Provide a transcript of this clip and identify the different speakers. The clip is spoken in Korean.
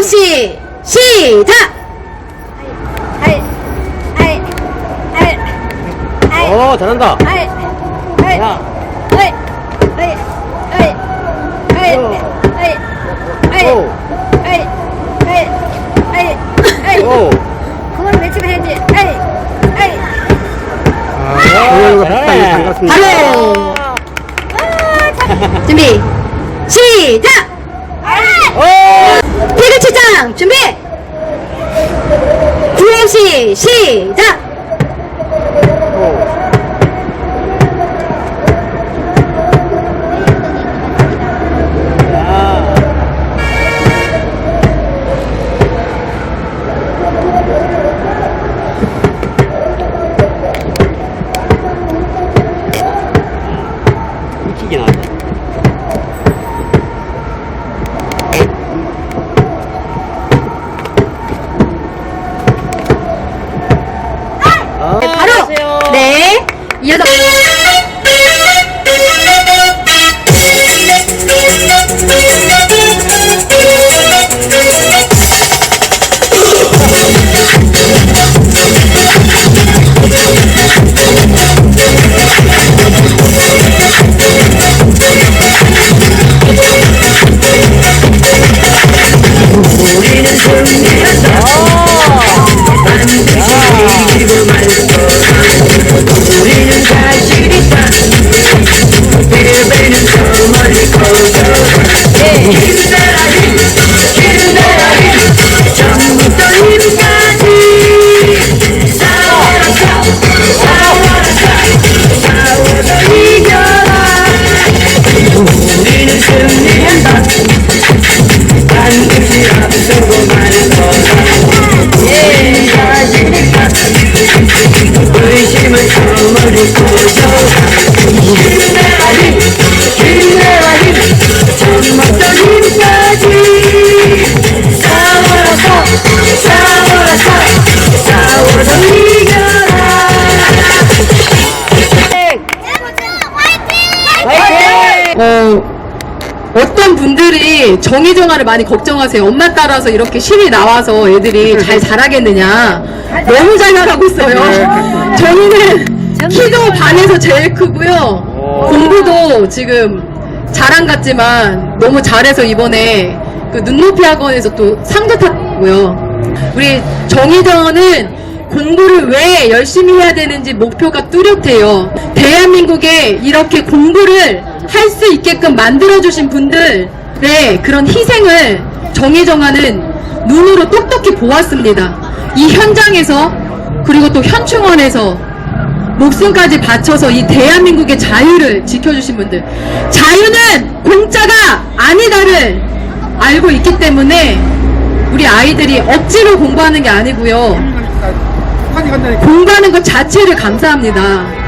Speaker 1: 구역시 시작!
Speaker 2: 아이, 아이, 아이, 아이,
Speaker 3: 오, 잘한다.
Speaker 2: 아이, 아이,
Speaker 3: 야.
Speaker 2: 아이, 아이, 아이, 아이,
Speaker 3: 오.
Speaker 2: 아이, 아이,
Speaker 3: 오.
Speaker 2: 아이, 아이, 아이, 아이.
Speaker 3: 오.
Speaker 2: 그걸 외치면 해야지. 아이, 아이.
Speaker 3: 아, 잘해. 반갑습니다.
Speaker 1: 바로 준비 시작!
Speaker 3: 오!
Speaker 1: 태극치장 준비! 구역시 시작! 네이
Speaker 4: 말 거다 우리는 자신 있다 의심은 저 멀리 꺼져 힘내라 힘 힘내라 힘 처음부터 힘까지 싸워라 싸 싸워라 싸 싸워서 이겨라
Speaker 3: 화이팅!
Speaker 1: 어, 어떤 분들이 정의정화를 많이 걱정하세요. 엄마 따라서 이렇게 신이 나와서 애들이 잘 자라겠느냐. 너무 잘 나가고 있어요. 저희는 키도 반에서 제일 크고요. 공부도 지금 자랑 같지만 너무 잘해서 이번에 그 눈높이 학원에서 또 상도 탔고요. 우리 정의정화는 공부를 왜 열심히 해야 되는지 목표가 뚜렷해요. 대한민국에 이렇게 공부를 할 수 있게끔 만들어주신 분들의 그런 희생을 정의정화는 눈으로 똑똑히 보았습니다. 이 현장에서 그리고 또 현충원에서 목숨까지 바쳐서 이 대한민국의 자유를 지켜주신 분들. 자유는 공짜가 아니다를 알고 있기 때문에 우리 아이들이 억지로 공부하는 게 아니고요. 공부하는 것 자체를 감사합니다.